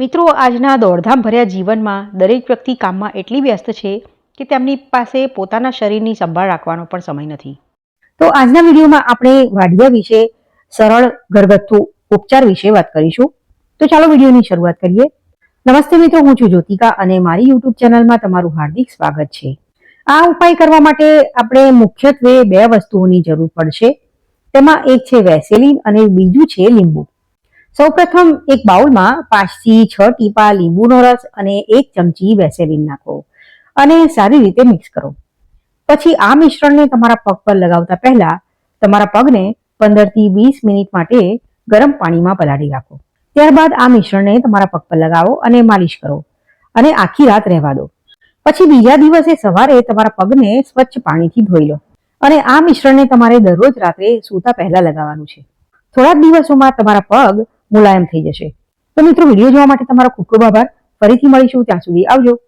મિત્રો, આજના દોડધામ ભર્યા જીવનમાં દરેક વ્યક્તિ કામમાં એટલી વ્યસ્ત છે કે તેમની પાસે પોતાના શરીરની સંભાળ રાખવાનો પણ સમય નથી. તો આજના વિડીયોમાં આપણે વાઢિયા વિશે, સરળ ઘરગથ્થુ ઉપચાર વિશે વાત કરીશું. તો ચાલો વિડીયોની શરૂઆત કરીએ. નમસ્તે મિત્રો, હું છું જ્યોતિકા અને મારી યુટ્યુબ ચેનલમાં તમારું હાર્દિક સ્વાગત છે. આ ઉપાય કરવા માટે આપણે મુખ્યત્વે બે વસ્તુઓની જરૂર પડશે. તેમાં એક છે વેસેલિન અને બીજું છે લીંબુ. સૌપ્રથમ એક બાઉલમાં પાંચથી છ ટીપા, લીંબુનો રસ અને એક ચમચી વેસેલિન નાખો અને સારી રીતે મિક્સ કરો. પછી આ મિશ્રણને તમારા પગ પર લગાવતા પહેલા તમારા પગને પંદરથી વીસ મિનિટ માટે ગરમ પાણીમાં પલાળી રાખો. ત્યારબાદ આ મિશ્રણને તમારા પગ પર લગાવો અને માલિશ કરો અને આખી રાત રહેવા દો. પછી બીજા દિવસે સવારે તમારા પગને સ્વચ્છ પાણીથી ધોઈ લો અને આ મિશ્રણને તમારે દરરોજ રાત્રે સૂતા પહેલા લગાવવાનું છે. થોડા દિવસોમાં તમારા પગ મુલાયમ થઈ જશે. તો મિત્રો, વીડિયો જોવા માટે તમારો ખૂબ ખૂબ આભાર. ફરીથી મળીશું. ત્યાં સુધી આવજો.